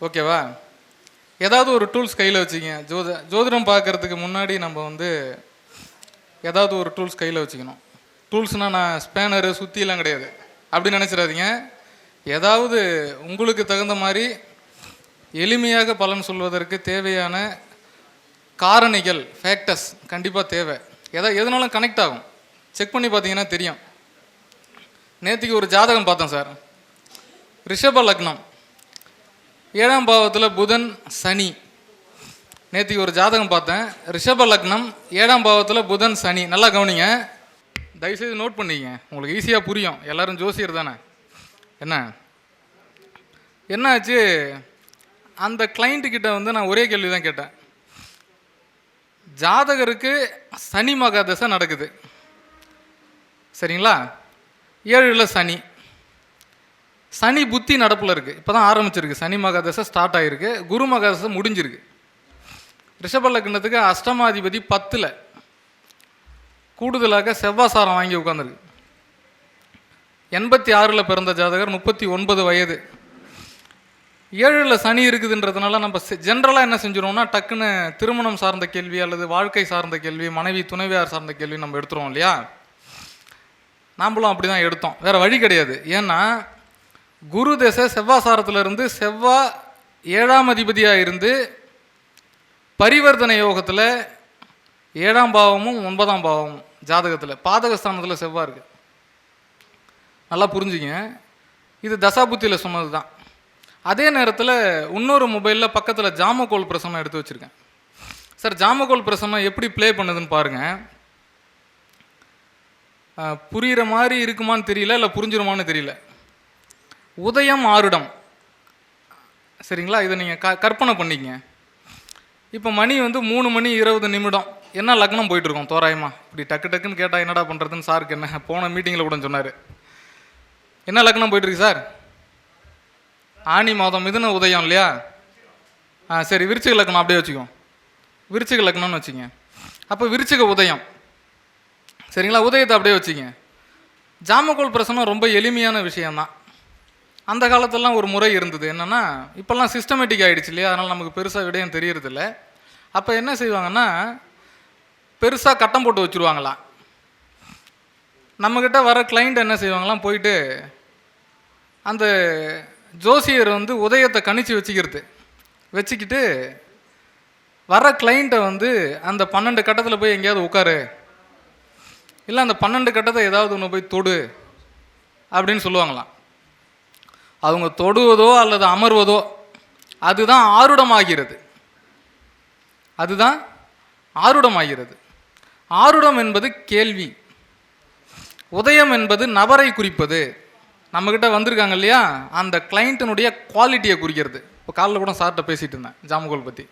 ஓகேவா? ஏதாவது ஒரு டூல்ஸ் கையில் வச்சுக்கங்க ஜோத ஜோதிடம் பார்க்கறதுக்கு முன்னாடி நம்ம வந்து ஏதாவது ஒரு டூல்ஸ் கையில் வச்சுக்கணும். டூல்ஸ்னால் நான் ஸ்பேனரு சுத்தியெல்லாம் கிடையாது. அப்படி நினச்சிடாதீங்க. ஏதாவது உங்களுக்கு தகுந்த மாதிரி எளிமையாக பலன் சொல்வதற்கு தேவையான காரணிகள் ஃபேக்டர்ஸ் கண்டிப்பாக தேவை. எதா எதனாலும் கனெக்ட் ஆகும். செக் பண்ணி பார்த்தீங்கன்னா தெரியும். நேற்றுக்கு ஒரு ஜாதகம் பார்த்தேன் சார். ரிஷப லக்னம். ஏழாம் பாவத்தில் புதன் சனி. நேற்றுக்கு ஒரு ஜாதகம் பார்த்தேன். ரிஷப லக்னம் ஏழாம் பாவத்தில் புதன் சனி. நல்லா கவனிங்க. தயவுசெய்து நோட் பண்ணிக்கங்க. உங்களுக்கு ஈஸியாக புரியும். எல்லாரும் ஜோசியர் தானே. என்ன? என்னாச்சு? அந்த கிளைண்ட்டுக்கிட்ட வந்து நான் ஒரே கேள்வி தான் கேட்டேன். ஜாதகருக்கு சனி மகா தசை நடக்குது. சரிங்களா? ஏழில் சனி. சனி புத்தி நடப்பில் இருக்குது இப்போ தான் ஆரம்பிச்சிருக்கு. சனி மகாதசை ஸ்டார்ட் ஆகிருக்கு குரு மகாதசை முடிஞ்சிருக்கு. ரிஷப லக்னத்துக்கு அஷ்டமாதிபதி பத்தில் கூடுதலாக செவ்வாசாரம் வாங்கி உட்காந்துருக்கு எண்பத்தி ஆறில் பிறந்த ஜாதகர் முப்பத்தி ஒன்பது வயது. ஏழில் சனி இருக்குதுன்றதுனால நம்ம ஜென்ரலாக என்ன செஞ்சிருவோம்னா டக்குன்னு திருமணம் சார்ந்த கேள்வி அல்லது வாழ்க்கை சார்ந்த கேள்வி மனைவி துணைவியார் சார்ந்த கேள்வி நம்ம எடுத்துருவோம் இல்லையா? நாம்பளும் அப்படி தான் எடுத்தோம். வேறு வழி கிடையாது. ஏன்னா குரு தசை செவ்வாசாரத்திலிருந்து செவ்வா ஏழாம் அதிபதியாக இருந்து பரிவர்த்தனை யோகத்தில் ஏழாம் பாவமும் ஒன்பதாம் பாவமும் ஜாதகத்தில் பாதகஸ்தானத்தில் செவ்வா இருக்கு. நல்லா புரிஞ்சுங்க. இது தசாபுத்தியில் சொன்னது தான் அதே நேரத்தில் இன்னொரு மொபைலில் பக்கத்தில் ஜாமகோல் பிரசனம் எடுத்து வச்சுருக்கேன். சார் ஜாமகோல் பிரசனம் எப்படி ப்ளே பண்ணுதுன்னு பாருங்கள் புரிகிற புரியிற மாதிரி இருக்குமான்னு தெரியல இல்லை புரிஞ்சிருமான்னு தெரியல. உதயம் ஆருடம். சரிங்களா? இதை நீங்கள் க கற்பனை பண்ணிக்கங்க. இப்போ மணி வந்து மூணு மணி இருபது நிமிடம். என்ன லக்னம் போயிட்டுருக்கோம்? தோராயமாக இப்படி டக்கு டக்குன்னு கேட்டால் என்னடா பண்ணுறதுன்னு சாருக்கு என்ன? போன மீட்டிங்கில் கூட சொன்னார். என்ன லக்னம் போயிட்டுருக்கு சார்? ஆனி மாதம். மிதுன உதயம் இல்லையா? ஆ சரி விருச்சிக லக்னம் அப்படியே வச்சுக்கோ. விருச்சிக லக்னம்னு வச்சுங்க. அப்போ விருச்சிக உதயம். சரிங்களா? உதயத்தை அப்படியே வச்சுங்க. ஜாமக்கோல் பிரசனம் ரொம்ப எளிமையான விஷயம்தான். அந்த காலத்துலலாம் ஒரு முறை இருந்தது. என்னென்னா இப்போல்லாம் சிஸ்டமேட்டிக் ஆகிடுச்சு இல்லையா? அதனால் நமக்கு பெருசாக விடயம் தெரியறதில்ல. அப்போ என்ன செய்வாங்கன்னா பெருசாக கட்டம் போட்டு வச்சுருவாங்களாம். நம்மக்கிட்ட வர கிளைண்ட் என்ன செய்வாங்களாம்? போயிட்டு அந்த ஜோசியர் வந்து உதயத்தை கணிச்சு வச்சுக்கிறது. வச்சுக்கிட்டு வர கிளைண்ட்டை வந்து அந்த பன்னெண்டு கட்டத்தில் போய் எங்கேயாவது உட்காரு. இல்லை அந்த பன்னெண்டு கட்டத்தை ஏதாவது ஒன்று போய் தொடு அப்படின்னு சொல்லுவாங்களாம். அவங்க தொடுவதோ அல்லது அமர்வதோ அதுதான் ஆருடமாகிறது. அதுதான் ஆருடமாகிறது. ஆருடம் என்பது கேள்வி. உதயம் என்பது நபரை குறிப்பது. நம்மக்கிட்ட வந்திருக்காங்க இல்லையா? அந்த கிளைண்ட்டினுடைய குவாலிட்டியை குறிக்கிறது. இப்போ காலைல கூட சார்கிட்ட பேசிகிட்டு இருந்தேன் ஜாமகோல் பற்றி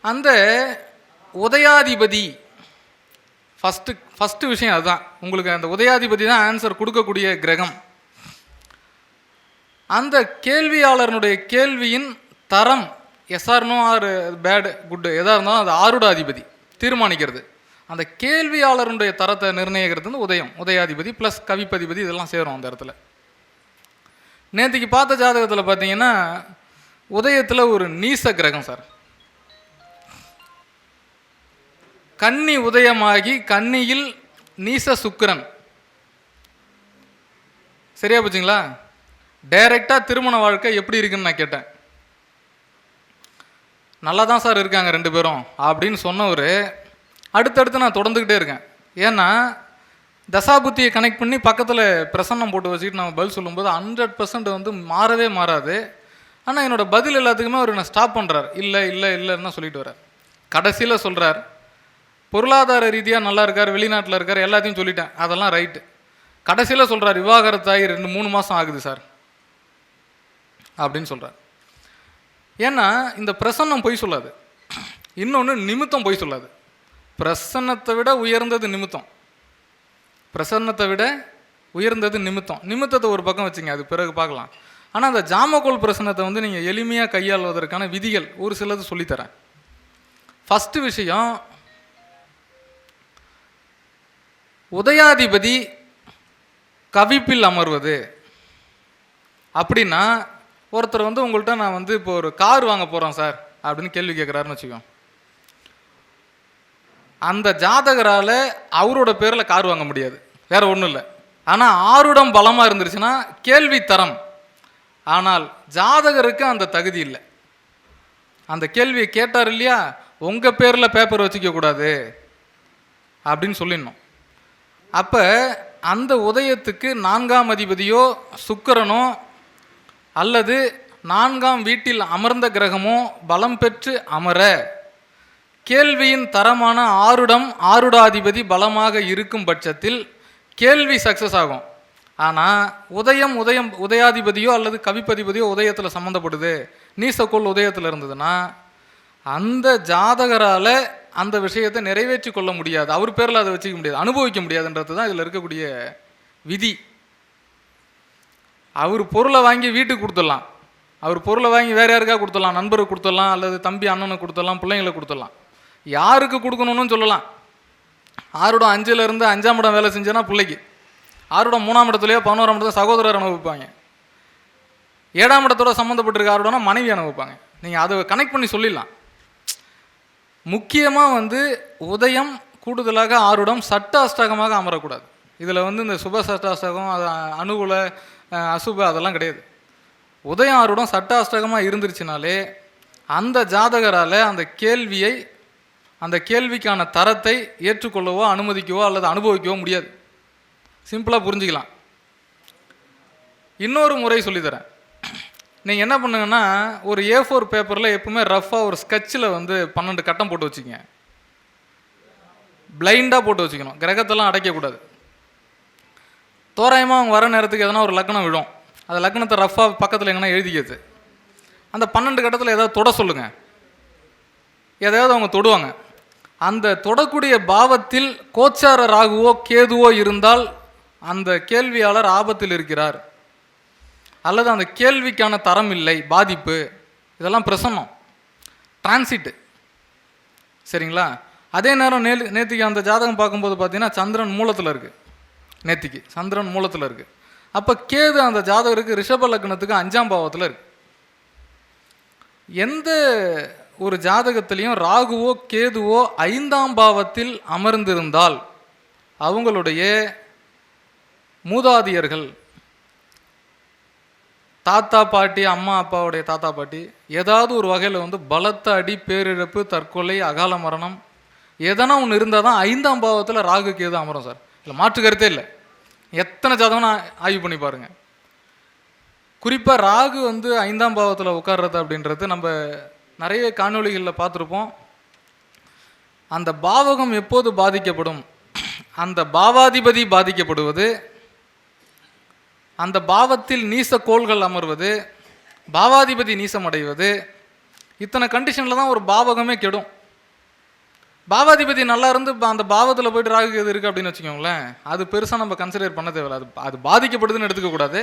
அந்த உதயாதிபதி ஃபஸ்ட்டு ஃபஸ்ட்டு விஷயம் அதுதான். உங்களுக்கு அந்த உதயாதிபதி தான் ஆன்சர் கொடுக்கக்கூடிய கிரகம். அந்த கேள்வியாளர்னுடைய கேள்வியின் தரம் எஸ்ஆர்னோ ஆர் பேடு குட்டு எதாக இருந்தாலும் அது ஆருட அதிபதி தீர்மானிக்கிறது. அந்த கேள்வியாளருடைய தரத்தை நிர்ணயிக்கிறது வந்து உதயம் உதயாதிபதி ப்ளஸ் கவிப்பதிபதி இதெல்லாம் சேரும் அந்த இடத்துல. நேற்றுக்கு பார்த்த ஜாதகத்தில் பார்த்தீங்கன்னா உதயத்தில் ஒரு நீச கிரகம் சார் கன்னி உதயமாகி கன்னியில் நீச சுக்கிரன். சரியா போச்சுங்களா? டைரெக்டாக திருமண வாழ்க்கை எப்படி இருக்குன்னு நான் கேட்டேன். நல்லா தான் சார் இருக்காங்க ரெண்டு பேரும் அப்படின்னு சொன்னவர் அடுத்தடுத்து நான் தொடர்ந்துக்கிட்டே இருக்கேன். ஏன்னா தசாபுத்தியை கனெக்ட் பண்ணி பக்கத்தில் பிரசன்னம் போட்டு வச்சுக்கிட்டு நம்ம பதில் சொல்லும்போது ஹண்ட்ரட் பர்சன்ட் வந்து மாறவே மாறாது. ஆனால் என்னோட பதில் எல்லாத்துக்குமே அவர் என்ன ஸ்டாப் பண்ணுறார் இல்லை இல்லை இல்லைன்னு சொல்லிட்டு வர்றார். கடைசியில் சொல்கிறார் பொருளாதார ரீதியாக நல்லா இருக்கார் வெளிநாட்டில் இருக்கார் எல்லாத்தையும் சொல்லிட்டேன். அதெல்லாம் ரைட்டு கடைசியில் சொல்கிறார் விவாகரத்தாகி ரெண்டு மூணு மாதம் ஆகுது சார். அப்படின்னு சொல்கிறார் ஏன்னா இந்த பிரசன்னம் பொய் சொல்லாது. இன்னொன்று நிமித்தம் பொய் சொல்லாது. பிரசன்னத்தை விட உயர்ந்தது நிமித்தம். பிரசன்னத்தை விட உயர்ந்தது நிமித்தம். நிமித்தத்தை ஒரு பக்கம் வச்சுங்க அது பிறகு பார்க்கலாம். ஆனால் அந்த ஜாமக்கோல் பிரசன்னத்தை வந்து நீங்கள் எளிமையாக கையாள்வதற்கான விதிகள் ஒரு சிலது சொல்லித்தரேன். ஃபஸ்ட்டு விஷயம் உதயாதிபதி கவிப்பில் அமர்வது. அப்படின்னா ஒருத்தர் வந்து உங்கள்கிட்ட நான் வந்து இப்போ ஒரு கார் வாங்க போகிறேன் சார் அப்படின்னு கேள்வி கேட்குறாருன்னு வச்சுக்கோங்க. அந்த ஜாதகரால் அவரோட பேரில் கார் வாங்க முடியாது. வேற ஒன்றும் இல்லை. ஆனால் ஆருடம் பலமாக இருந்துருச்சுன்னா கேள்வி தரம். ஆனால் ஜாதகருக்கு அந்த தகுதி இல்லை. அந்த கேள்வியை கேட்டார் இல்லையா? உங்கள் பேரில் பேப்பர் வச்சுக்க கூடாது அப்படின்னு சொல்லிடணும். அப்போ அந்த உதயத்துக்கு நான்காம் அதிபதியோ சுக்கரனோ அல்லது நான்காம் வீட்டில் அமர்ந்த கிரகமோ பலம் பெற்று அமர. கேள்வியின் தரமான ஆருடம் ஆருடாதிபதி பலமாக இருக்கும் பட்சத்தில் கேள்வி சக்ஸஸ் ஆகும். ஆனால் உதயம் உதயம் உதயாதிபதியோ அல்லது கவிப்பதிபதியோ உதயத்தில் சம்மந்தப்படுது நீசக்கோள் உதயத்தில் இருந்ததுன்னா அந்த ஜாதகரால் அந்த விஷயத்தை நிறைவேற்றி கொள்ள முடியாது. அவர் பேரில் அதை வச்சுக்க முடியாது. அனுபவிக்க முடியாதுன்றது தான் இதில் இருக்கக்கூடிய விதி. அவர் பொருளை வாங்கி வீட்டுக்கு கொடுத்துடலாம். அவர் பொருளை வாங்கி வேற யாருக்கா கொடுத்துடலாம்? நண்பருக்கு கொடுத்துடலாம் அல்லது தம்பி அண்ணனுக்கு கொடுத்துடலாம் பிள்ளைங்களை கொடுத்துடலாம். யாருக்கு கொடுக்கணும்னு சொல்லலாம். ஆறுடம் அஞ்சிலிருந்து அஞ்சாம் இடம் வேலை செஞ்சேன்னா பிள்ளைக்கு. ஆறுடம் மூணாம் இடத்துலையோ பதினோராம் இடத்துல சகோதரர் அனுபவிப்பாங்க. ஏழாம் இடத்தோட சம்மந்தப்பட்டிருக்க ஆறுடம்னா மனைவி அனுபவிப்பாங்க. நீங்கள் அதை கனெக்ட் பண்ணி சொல்லிடலாம். முக்கியமாக வந்து உதயம் கூடுதலாக ஆறுடம் சட்ட அஷ்டகமாக அமரக்கூடாது. இதில் வந்து இந்த சுப சட்டாஷ்டகம் அது அனுகூல அசுப அதெல்லாம் கிடையாது. உதயம் ஆருடம் சட்ட அஷ்டகமாக இருந்துருச்சுனாலே அந்த ஜாதகரால் அந்த கேள்வியை அந்த கேள்விக்கான தரத்தை ஏற்றுக்கொள்ளவோ அனுமதிக்கவோ அல்லது அனுபவிக்கவோ முடியாது. சிம்பிளாக புரிஞ்சுக்கலாம். இன்னொரு முறை சொல்லித்தரேன். நீங்கள் என்ன பண்ணுங்கன்னா ஒரு ஏ ஃபோர் பேப்பரில் எப்பவுமே ரஃப்பாக ஒரு ஸ்கெட்சில் வந்து பன்னெண்டு கட்டம் போட்டு வச்சுக்கங்க. பிளைண்டாக போட்டு வச்சுக்கணும். கிரகத்தெல்லாம் அடைக்கக்கூடாது. தோராயமாக அவங்க வர நேரத்துக்கு எதனா ஒரு லக்கணம் விழும். அந்த லக்கணத்தை ரஃப்பாக பக்கத்தில் எங்கன்னா எழுதிக்கிறது அந்த பன்னெண்டு கட்டத்தில் ஏதாவது தொட சொல்லுங்கள் எதையாவது அவங்க தொடுவாங்க. அந்த தொடக்கூடிய பாவத்தில் கோச்சார ராகுவோ கேதுவோ இருந்தால் அந்த கேள்வியாளர் ஆபத்தில் இருக்கிறார். அல்லது அந்த கேள்விக்கான தரம் இல்லை பாதிப்பு. இதெல்லாம் பிரசன்னம். டிரான்சிட்டு சரிங்களா? அதே நேரம் நே நேற்றுக்கு அந்த ஜாதகம் பார்க்கும்போது பார்த்தீங்கன்னா சந்திரன் மூலத்தில் இருக்குது நேத்திக்கு. சந்திரன் மூலத்தில் இருக்குது அப்போ கேது அந்த ஜாதகருக்கு ரிஷப லக்னத்துக்கு அஞ்சாம் பாவத்தில் இருக்கு. எந்த ஒரு ஜாதகத்திலையும் ராகுவோ கேதுவோ ஐந்தாம் பாவத்தில் அமர்ந்திருந்தால் அவங்களுடைய மூதாதியர்கள் தாத்தா பாட்டி அம்மா அப்பாவுடைய தாத்தா பாட்டி ஏதாவது ஒரு வகையில் வந்து பலத்த அடி பேரிழப்பு தற்கொலை அகால மரணம் எதனா ஒன்று இருந்தால் தான் ஐந்தாம் பாவத்தில் ராகு கேது அமரும் சார். இல்லை மாற்று கருத்தே இல்லை. எத்தனை ஜாதகம் ஆ- ஆய்வு பண்ணி பாருங்கள் குறிப்பாக ராகு வந்து ஐந்தாம் பாவத்தில் உட்கார்றது அப்படின்றது நம்ம நிறைய காணொளிகளில் பார்த்துருப்போம். அந்த பாவகம் எப்போது பாதிக்கப்படும்? அந்த பாவாதிபதி பாதிக்கப்படுவது அந்த பாவத்தில் நீச கோள்கள் அமர்வது பாவாதிபதி நீசம் அடைவது இத்தனை கண்டிஷனில் தான் ஒரு பாவகமே கெடும். பாவாதிபதி நல்லா இருந்து அந்த பாவத்தில் போயிட்டு ராகு கேது இருக்குது அப்படின்னு வச்சுக்கோங்களேன் அது பெருசாக நம்ம கன்சிடர் பண்ண தேவையில்ல. அது அது பாதிக்கப்படுதுன்னு எடுத்துக்கக்கூடாது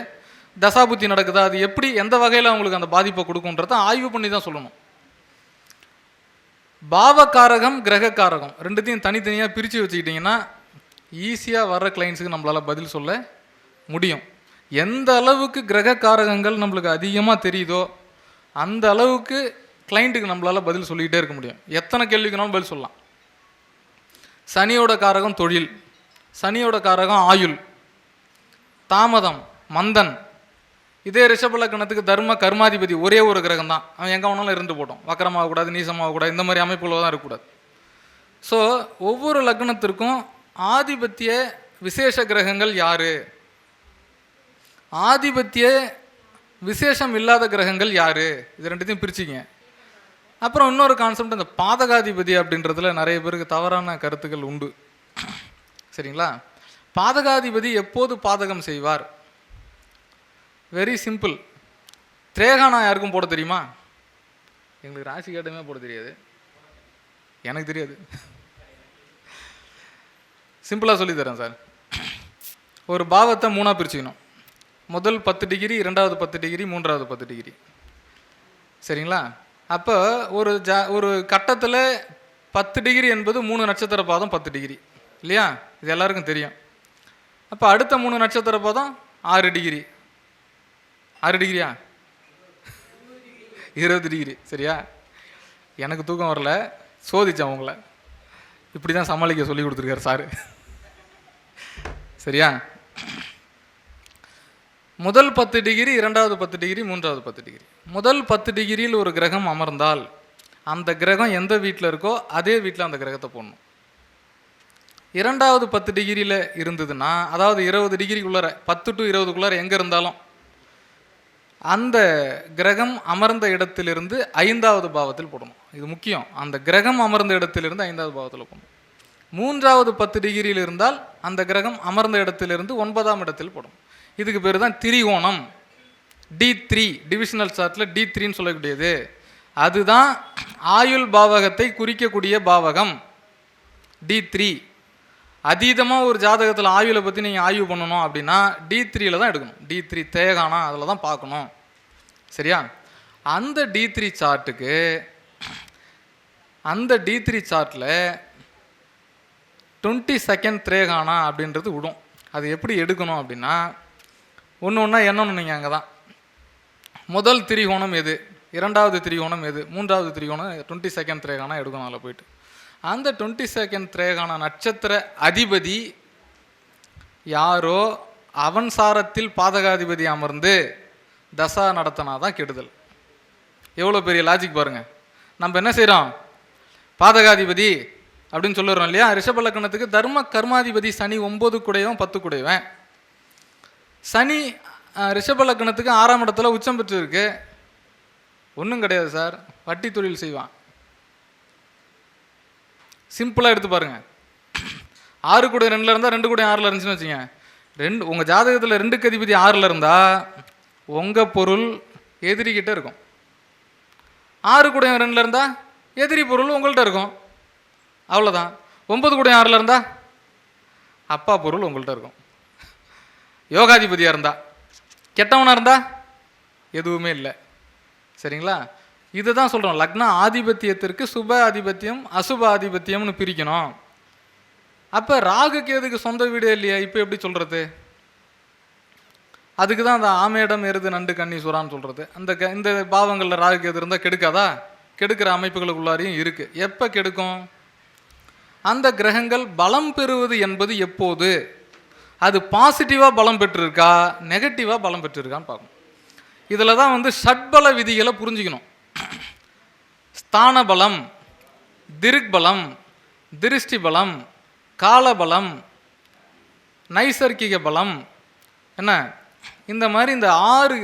தசாபுத்தி நடக்குதா? அது எப்படி எந்த வகையில் அவங்களுக்கு அந்த பாதிப்பை கொடுக்குன்றத ஆய்வு பண்ணி தான் சொல்லணும். பாவகாரகம் கிரகக்காரகம் ரெண்டுத்தையும் தனித்தனியாக பிரித்து வச்சுக்கிட்டிங்கன்னா ஈஸியாக வர்ற கிளைண்ட்ஸுக்கு நம்மளால் பதில் சொல்ல முடியும். எந்த அளவுக்கு கிரகக்காரகங்கள் நம்மளுக்கு அதிகமாக தெரியுதோ அந்த அளவுக்கு கிளைண்ட்டுக்கு நம்மளால் பதில் சொல்லிக்கிட்டே இருக்க முடியும். எத்தனை கேள்விக்குனாலும் பதில் சொல்லலாம். சனியோட காரகம் தொழில் சனியோட காரகம் ஆயுள் தாமதம் மந்தன். இதே ரிஷபலக்கணத்துக்கு தர்ம கர்மாதிபதி ஒரே ஒரு கிரகம் தான் அவன் எங்கே வேணாலும் இருந்து போட்டோம். வக்கரமாகக்கூடாது நீசமாகக்கூடாது இந்த மாதிரி அமைப்புல தான் இருக்கக்கூடாது. ஸோ ஒவ்வொரு லக்னத்திற்கும் ஆதிபத்திய விசேஷ கிரகங்கள் யார்? ஆதிபத்திய விசேஷம் இல்லாத கிரகங்கள் யார்? இது ரெண்டுத்தையும் பிரிச்சுங்க அப்புறம் இன்னொரு கான்செப்ட் இந்த பாதகாதிபதி அப்படின்றதுல நிறைய பேருக்கு தவறான கருத்துக்கள் உண்டு. சரிங்களா? பாதகாதிபதி எப்போது பாதகம் செய்வார்? வெரி சிம்பிள் திரேகானா யாருக்கும் போட தெரியுமா? எங்களுக்கு ராசி கேட்டமே போட தெரியாது. எனக்கு தெரியாது. சிம்பிளாக சொல்லித்தரேன் சார். ஒரு பாவத்தை மூணாக பிரிச்சுக்கணும். முதல் பத்து டிகிரி இரண்டாவது பத்து டிகிரி மூன்றாவது பத்து டிகிரி சரிங்களா? அப்போ ஒரு ஜா ஒரு கட்டத்தில் பத்து டிகிரி என்பது மூணு நட்சத்திர பாதம் பத்து டிகிரி இல்லையா? இது எல்லாருக்கும் தெரியும். அப்போ அடுத்த மூணு நட்சத்திர பாதம் ஆறு டிகிரி. ஆறு டிகிரியா? இருபது டிகிரி சரியா? எனக்கு தூக்கம் வரல சோதிச்சேன் உங்களை. இப்படி தான் சமாளிக்க சொல்லி கொடுத்துருக்காரு சாரு. சரியா? முதல் பத்து டிகிரி இரண்டாவது பத்து டிகிரி மூன்றாவது பத்து டிகிரி. முதல் பத்து டிகிரியில் ஒரு கிரகம் அமர்ந்தால் அந்த கிரகம் எந்த வீட்டில் இருக்கோ அதே வீட்டில் அந்த கிரகத்தை போடணும். இரண்டாவது பத்து டிகிரியில் இருந்ததுன்னா அதாவது இருபது டிகிரிக்குள்ளார பத்து டு இருபதுக்குள்ளார எங்கே இருந்தாலும் அந்த கிரகம் அமர்ந்த இடத்திலிருந்து ஐந்தாவது பாவத்தில் போடணும். இது முக்கியம். அந்த கிரகம் அமர்ந்த இடத்திலிருந்து ஐந்தாவது பாவத்தில் போடணும். மூன்றாவது பத்து டிகிரியில் இருந்தால் அந்த கிரகம் அமர்ந்த இடத்திலிருந்து ஒன்பதாம் இடத்தில் போடணும். இதுக்கு பேர் தான் திரிகோணம். டி த்ரீ டிவிஷனல் சார்ட்டில் டி த்ரீன்னு சொல்லக்கூடியது. அதுதான் ஆயுள் பாவகத்தை குறிக்கக்கூடிய பாவகம். டி த்ரீ அதீதமாக ஒரு ஜாதகத்தில் ஆயுளை பற்றி நீங்கள் ஆய்வு பண்ணணும் அப்படின்னா டி த்ரீயில் தான் எடுக்கணும். டி த்ரீ தேகானா அதில் தான் பார்க்கணும். சரியா? அந்த டி த்ரீ சார்ட்டுக்கு அந்த டி த்ரீ சார்ட்டில் டுவெண்ட்டி செகண்ட் திரேகானா அப்படின்றது விடும். அது எப்படி எடுக்கணும் அப்படின்னா ஒன்று ஒன்றா என்னன்னு நீங்கள் அங்கே தான் முதல் திரிகோணம் எது? இரண்டாவது திரிகோணம் எது? மூன்றாவது திரிகோணம் டுவெண்ட்டி செகண்ட் திரேகானா எடுக்கணும் அதில் போயிட்டு. அந்த டுவெண்ட்டி செகண்ட் திரேகான நட்சத்திர அதிபதி யாரோ? அவன் சாரத்தில் பாதகாதிபதி அமர்ந்து தசா நடத்தினா தான் கெடுதல். எவ்வளோ பெரிய லாஜிக் பாருங்க. நம்ம என்ன செய்கிறோம் பாதகாதிபதி அப்படின்னு சொல்லுறோம் இல்லையா? ரிஷபலக்கணத்துக்கு தர்ம கர்மாதிபதி சனி ஒம்பது குடையவன் பத்து குடையவன். சனி ரிஷப லக்னத்துக்கு ஆறாம் இடத்துல உச்சம் பெற்று இருக்கு ஒன்றும் கிடையாது சார். வட்டி தொழில் செய்வான். சிம்பிளாக எடுத்து பாருங்கள் ஆறு கூட ரெண்டில் இருந்தால் ரெண்டு கூட ஆறில் இருந்துச்சுன்னு வச்சுங்க ரெண்டு உங்கள் ஜாதகத்தில் ரெண்டு கதிபதி ஆறில் இருந்தால் உங்கள் பொருள் எதிரிக்கிட்ட இருக்கும். ஆறு கூட ரெண்டில் இருந்தால் எதிரி பொருள் உங்கள்கிட்ட இருக்கும். அவ்வளோதான் ஒன்பது கூட ஆறில் இருந்தால் அப்பா பொருள் உங்கள்கிட்ட இருக்கும். யோகாதிபதியாக இருந்தா? கெட்டவனாக இருந்தா? எதுவுமே இல்லை. சரிங்களா? இதுதான் சொல்கிறோம் லக்ன ஆதிபத்தியத்திற்கு சுப ஆதிபத்தியம் அசுப ஆதிபத்தியம்னு பிரிக்கணும். அப்போ ராகு கேதுக்கு சொந்த வீடே இல்லையா? இப்போ எப்படி சொல்கிறது அதுக்கு தான் அந்த ஆமேடம் எருது நண்டு கன்னி சுறான்னு சொல்கிறது அந்த க இந்த பாவங்களில் ராகு கேது இருந்தால் கெடுக்காதா? கெடுக்கிற அமைப்புகளுக்குள்ளாரையும் இருக்குது எப்போ கெடுக்கும்? அந்த கிரகங்கள் பலம் பெறுவது என்பது எப்போது? அது பாசிட்டிவாக பலம் பெற்றிருக்கா? நெகட்டிவாக பலம் பெற்றிருக்கான்னு பார்க்கணும். இதில் தான் வந்து ஷட்பல விதிகளை புரிஞ்சுக்கணும். ஸ்தான பலம் திரிக் பலம் திருஷ்டி பலம் காலபலம் நைசர்கிக பலம் என்ன? இந்த மாதிரி இந்த ஆறு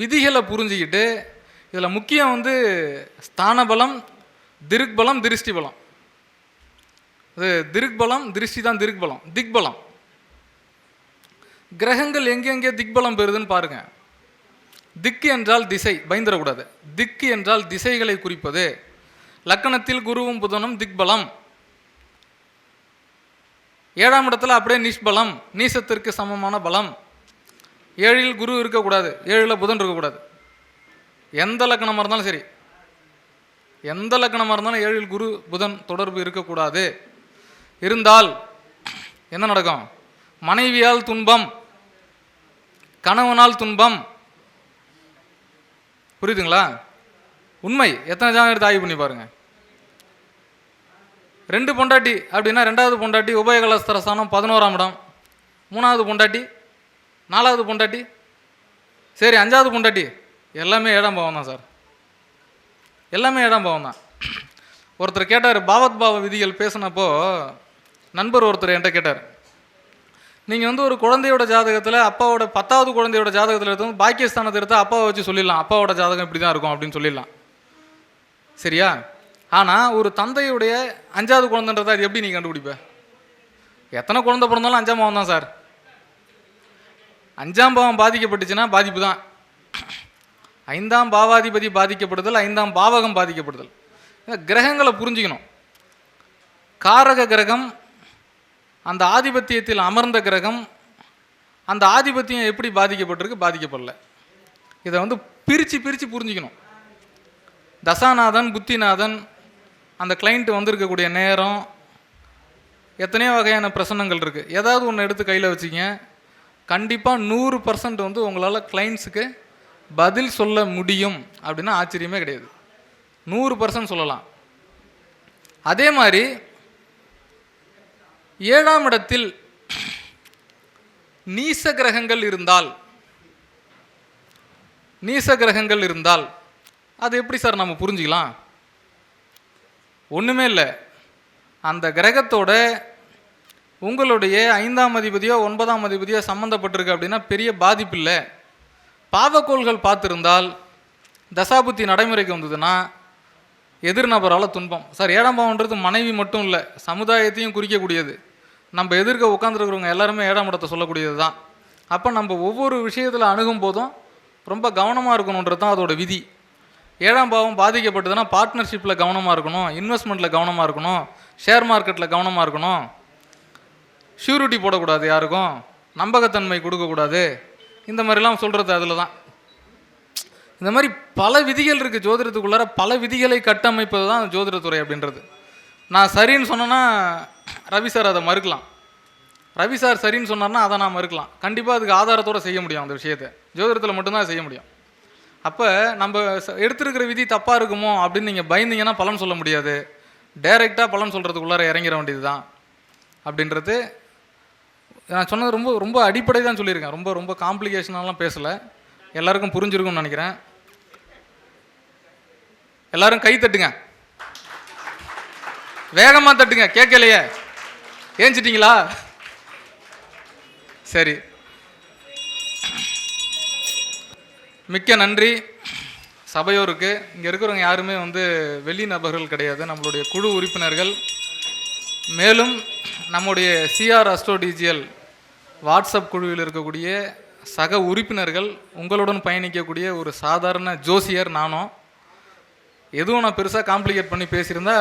விதிகளை புரிஞ்சுக்கிட்டு இதில் முக்கியம் வந்து ஸ்தான பலம் பலம் திருஷ்டி பலம் அது திரிக் பலம் திருஷ்டி தான் திரிக் பலம் கிரகங்கள் எங்கெங்கே திக்பலம் பெறுதுன்னு பாருங்க. திக்கு என்றால் திசை பயந்துடக்கூடாது திக்கு என்றால் திசைகளை குறிப்பது. லக்கணத்தில் குருவும் புதனும் திக்பலம். ஏழாம் இடத்துல அப்படியே நிஷ்பலம் நீசத்திற்கு சமமான பலம். ஏழில் குரு இருக்கக்கூடாது ஏழில் புதன் இருக்கக்கூடாது. எந்த லக்கணமாக இருந்தாலும் சரி. எந்த லக்கணமாக இருந்தாலும் ஏழில் குரு புதன் தொடர்பு இருக்கக்கூடாது. இருந்தால் என்ன நடக்கும்? மனைவியால் துன்பம் கணவனால் துன்பம். புரியுதுங்களா? உண்மை. எத்தனை ஜாதகம் எடுத்து ஆய்வு பண்ணி பாருங்கள் ரெண்டு பொண்டாட்டி அப்படின்னா ரெண்டாவது பொண்டாட்டி உபயகலஸ்தரஸ்தானம் பதினோராம் இடம். மூணாவது பொண்டாட்டி நாலாவது பொண்டாட்டி சரி அஞ்சாவது பொண்டாட்டி. எல்லாமே ஏழாம் பாவம் தான் சார். எல்லாமே ஏழாம் பாவம் தான். ஒருத்தர் கேட்டார் பாவத் பாவ விதிகள் பேசினப்போ நண்பர் ஒருத்தர் என்கிட்ட கேட்டார். நீங்கள் வந்து ஒரு குழந்தையோட ஜாதகத்தில் அப்பாவோட பத்தாவது குழந்தையோட ஜாதகத்தில் எடுத்து பாக்கியஸ்தானத்தை எடுத்து அப்பாவை வச்சு சொல்லிடலாம். அப்பாவோட ஜாதகம் இப்படி தான் இருக்கும் அப்படின்னு சொல்லிடலாம். சரியா? ஆனால் ஒரு தந்தையுடைய அஞ்சாவது குழந்தைன்றதை அது எப்படி நீ கண்டுபிடிப்ப? எத்தனை குழந்தை பிறந்தாலும் அஞ்சாம் பாவம் தான் சார். அஞ்சாம் பாவம் பாதிக்கப்பட்டுச்சுன்னா பாதிப்பு தான். ஐந்தாம் பாவாதிபதி பாதிக்கப்படுதல் ஐந்தாம் பாவகம் பாதிக்கப்படுதல். கிரகங்களை புரிஞ்சுக்கணும். காரக கிரகம் அந்த ஆதிபத்தியத்தில் அமர்ந்த கிரகம் அந்த ஆதிபத்தியம் எப்படி பாதிக்கப்பட்டிருக்கு? பாதிக்கப்படல. இதை வந்து பிரித்து பிரித்து புரிஞ்சுக்கணும். தசாநாதன் புத்திநாதன் அந்த கிளைண்ட் வந்திருக்கக்கூடிய நேரம் எத்தனையோ வகையான பிரசனங்கள் இருக்குது ஏதாவது ஒன்று எடுத்து கையில் வச்சுங்க. கண்டிப்பாக நூறு பர்சன்ட் வந்து உங்களால் கிளைண்ட்ஸுக்கு பதில் சொல்ல முடியும் அப்படின்னா ஆச்சரியமே கிடையாது. நூறு பர்சன்ட் சொல்லலாம். அதே மாதிரி ஏழாம் இடத்தில் நீச கிரகங்கள் இருந்தால் நீச கிரகங்கள் இருந்தால் அது எப்படி சார் நம்ம புரிஞ்சுக்கலாம்? ஒன்றுமே இல்லை. அந்த கிரகத்தோட உங்களுடைய ஐந்தாம் அதிபதியோ ஒன்பதாம் அதிபதியோ சம்மந்தப்பட்டிருக்கு அப்படின்னா பெரிய பாதிப்பு இல்லை. பாவக்கோள்கள் பார்த்துருந்தால் தசாபுத்தி நடைமுறைக்கு வந்ததுன்னா எதிர்நபரால் துன்பம். சார் ஏழாம் பாவம்ன்றது மனைவி மட்டும் இல்லை சமுதாயத்தையும் குறிக்கக்கூடியது. நம்ம எதிர்க்க உட்காந்துருக்கிறவங்க எல்லாருமே ஏழாம் இடத்தை சொல்லக்கூடியது தான் அப்போ நம்ம ஒவ்வொரு விஷயத்தில் அணுகும் போதும் ரொம்ப கவனமாக இருக்கணுன்றது தான் அதோட விதி. ஏழாம் பாவம் பாதிக்கப்பட்டதுன்னா பார்ட்னர்ஷிப்பில் கவனமாக இருக்கணும் இன்வெஸ்ட்மெண்ட்டில் கவனமாக இருக்கணும் ஷேர் மார்க்கெட்டில் கவனமாக இருக்கணும். ஷூரிட்டி போடக்கூடாது யாருக்கும் நம்பகத்தன்மை கொடுக்கக்கூடாது. இந்த மாதிரிலாம் சொல்கிறது அதில் தான் இந்த மாதிரி பல விதிகள் இருக்குது ஜோதிடத்துக்குள்ளார. பல விதிகளை கட்டமைப்பது தான் ஜோதிடத்துறை அப்படின்றது. நான் சரின்னு சொன்னேன்னா ரவி சார் அதை மறுக்கலாம். ரவி சார் சரின்னு சொன்னார்னா அதை நான் மறுக்கலாம். கண்டிப்பாக அதுக்கு ஆதாரத்தோட செய்ய முடியும் அந்த விஷயத்தை. ஜோதிடத்தில் மட்டும்தான் செய்ய முடியும். அப்போ நம்ம எடுத்துருக்கிற எடுத்திருக்கிற விதி தப்பாக இருக்குமோ அப்படின்னு நீங்கள் பயந்தீங்கன்னா பலன் சொல்ல முடியாது. டைரெக்டாக பலன் சொல்கிறதுக்குள்ளார இறங்கிட வேண்டியது தான் அப்படின்றது நான் சொன்னது ரொம்ப ரொம்ப அடிப்படை தான் சொல்லியிருக்கேன். ரொம்ப ரொம்ப காம்ப்ளிகேஷனாலாம் பேசலை. எல்லாருக்கும் புரிஞ்சிருக்கும்னு நினைக்கிறேன். எல்லாரும் கை தட்டுங்க. வேகமாக தட்டுங்க கேட்கலையே. ஏஞ்சிட்டிங்களா? சரி. மிக்க நன்றி. சபையோருக்கு. இங்கே இருக்கிறவங்க யாருமே வந்து வெளி நபர்கள் கிடையாது. நம்மளுடைய குழு உறுப்பினர்கள். மேலும் நம்முடைய சிஆர் அஸ்ட்ரோ டிஜிஎல் வாட்ஸ்அப் குழுவில் இருக்கக்கூடிய சக உறுப்பினர்கள் உங்களுடன் பயணிக்கக்கூடிய ஒரு சாதாரண ஜோசியர் நானும் எதுவும் நான் பெருசாக காம்ப்ளிகேட் பண்ணி பேசியிருந்தா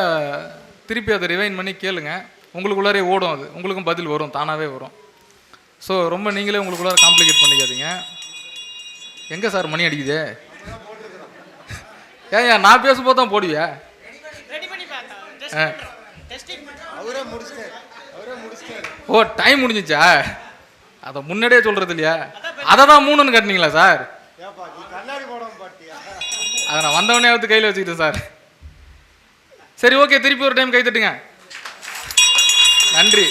திருப்பி அதை ரிவைன் பண்ணி கேளுங்க. உங்களுக்குள்ளாரே ஓடும் அது. உங்களுக்கும் பதில் வரும். தானாகவே வரும். ஸோ ரொம்ப நீங்களே உங்களுக்குள்ளார காம்ப்ளிகேட் பண்ணிக்காதீங்க. எங்கே சார் மணி அடிக்குது? ஏன் நான் பேசும்போது தான் போடுவியா? ரெடி பண்ணி பார்த்தா. ஆ. டெஸ்டிங் அவரே முடிச்சிட்டாரு. அவரே முடிச்சிட்டாரு. ஓ டைம் முடிஞ்சிச்சா? அதை முன்னாடியே சொல்கிறது இல்லையா? அதை தான் மூணுன்னு கட்டினீங்களா சார்? அதை நான் வந்தவொடனே எடுத்து கையில் வச்சுக்கிட்டேன் சார். சரி ஓகே திருப்பி ஒரு டைம் கை தட்டுங்க. நன்றி.